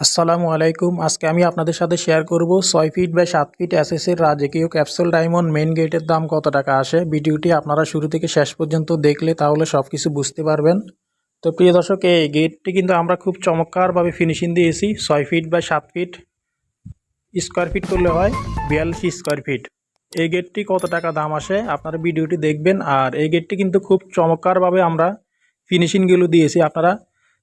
আসসালামু আলাইকুম। আজকে আমি আপনাদের সাথে শেয়ার করব ছয় ফিট বা সাত ফিট এসএসের রাজকীয় ক্যাপসুল ডায়মন্ড মেন গেটের দাম কত টাকা আসে? ভিডিওটি আপনারা শুরু থেকে শেষ পর্যন্ত দেখলে তাহলে সব কিছু বুঝতে পারবেন। তো প্রিয় দর্শক, এই গেটটি কিন্তু আমরা খুব চমৎকারভাবে ফিনিশিং দিয়েছি, ছয় ফিট বা সাত ফিট স্কোয়ার ফিট করলে হয় বিয়াল্লিশ স্কোয়ার ফিট এই গেটটি কত টাকা দাম আসে? আপনারা ভিডিওটি দেখবেন। আর এই গেটটি কিন্তু খুব চমৎকারভাবে আমরা ফিনিশিংগুলো দিয়েছি। আপনারা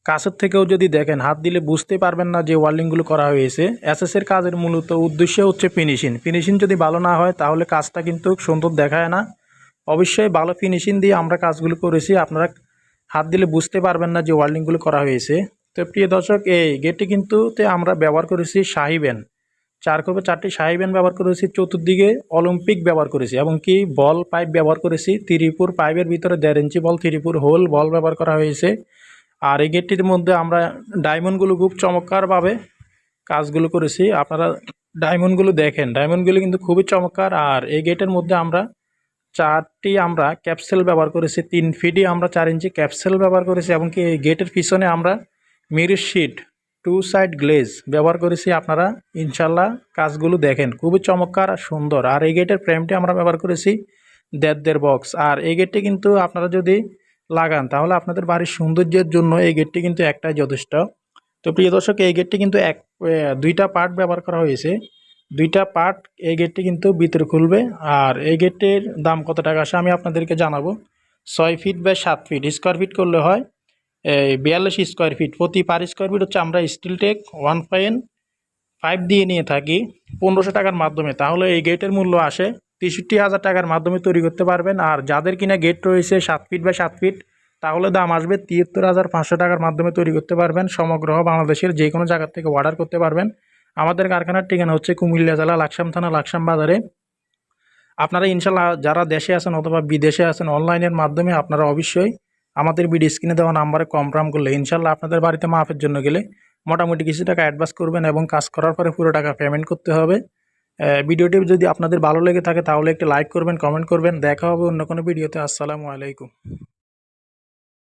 কাছের থেকেও যদি দেখেন, হাত দিলে বুঝতে পারবেন না যে ওয়ার্লিংগুলো করা হয়েছে। এসএসের কাজের মূলত উদ্দেশ্য হচ্ছে ফিনিশিং ফিনিশিং যদি ভালো না হয়, তাহলে কাজটা কিন্তু সুন্দর দেখায় না। অবশ্যই ভালো ফিনিশিং দিয়ে আমরা কাজগুলো করেছি। আপনারা হাত দিলে বুঝতে পারবেন না যে ওয়ার্লিংগুলো করা হয়েছে। তো প্রিয় দর্শক, এই গেটটি কিন্তু আমরা ব্যবহার করেছি শাহিবেন চার কোপে চারটি শাহিবেন ব্যবহার করেছি, চতুর্দিকে অলিম্পিক ব্যবহার করেছি এবং কি বল পাইপ ব্যবহার করেছি, ত্রিপুর পাইপের ভিতরে দেড় ইঞ্চি বল, ত্রিপুর হোল বল ব্যবহার করা হয়েছে। আর এই গেটটির মধ্যে আমরা ডায়মন্ডগুলো খুব চমৎকারভাবে কাজগুলো করেছি। আপনারা ডায়মন্ডগুলো দেখেন। ডায়মন্ডগুলো কিন্তু খুবই চমৎকার। আর এই গেটের মধ্যে আমরা চারটি আমরা ক্যাপসেল ব্যবহার করেছি। তিন ফিটই আমরা চার ইঞ্চি ক্যাপসেল ব্যবহার করেছি এবং কি এই গেটের পিছনে আমরা mirror sheet two side glaze ব্যবহার করেছি। আপনারা ইনশাল্লাহ কাজগুলো দেখেন। খুবই চমৎকার আর সুন্দর। আর এই গেটের ফ্রেমটি আমরা ব্যবহার করেছি দেড় দেড় বক্স আর এই গেটটি কিন্তু আপনারা যদি লাগান। তাহলে আপনাদের বাড়ির সৌন্দর্যের জন্য এই গেটটি কিন্তু একটাই যথেষ্ট। তো প্রিয় দর্শক, এই গেটটি কিন্তু এক দুইটা পার্ট ব্যবহার করা হয়েছে। দুইটা পার্ট এই গেটটি কিন্তু ভিতরে খুলবে। আর এই গেটটির দাম কত টাকা আসে আমি আপনাদেরকে জানাব। ছয় ফিট বা সাত ফিট স্কোয়ার ফিট করলে হয় এই বিয়াল্লিশ স্কোয়ার ফিট প্রতি পার স্কোয়ার ফিট হচ্ছে আমরা steel tech one point five দিয়ে নিয়ে থাকি, পনেরোশো টাকার মাধ্যমে। তাহলে এই গেটের মূল্য আসে তেষট্টি হাজার টাকার মাধ্যমে তৈরি করতে পারবেন। আর যাদের কিনা গেট রয়েছে সাত ফিট বা সাত ফিট তাহলে দাম আসবে তিয়াত্তর হাজার পাঁচশো টাকার মাধ্যমে তৈরি করতে পারবেন। সমগ্র বাংলাদেশের যে কোনো জায়গার থেকে অর্ডার করতে পারবেন। আমাদের কারখানার ঠিকানা হচ্ছে কুমিল্লা জেলা, লাকসাম থানা, লাকসাম বাজারে। আপনারা ইনশাল্লাহ যারা দেশে আছেন অথবা বিদেশে আছেন অনলাইনের মাধ্যমে আপনারা অবশ্যই আমাদের বিডি স্ক্রিনে দেওয়া নাম্বারে কমপ্রাম করলে ইনশাল্লাহ আপনাদের বাড়িতে মাপের জন্য গেলে মোটামুটি কিছু টাকা অ্যাডভান্স করবেন এবং কাজ করার পরে পুরো টাকা পেমেন্ট করতে হবে। ভিডিওটি যদি আপনাদের ভালো লেগে থাকে তাহলে একটি লাইক করবেন কমেন্ট করবেন। দেখা হবে অন্য কোনো ভিডিওতে। আসসালামু আলাইকুম।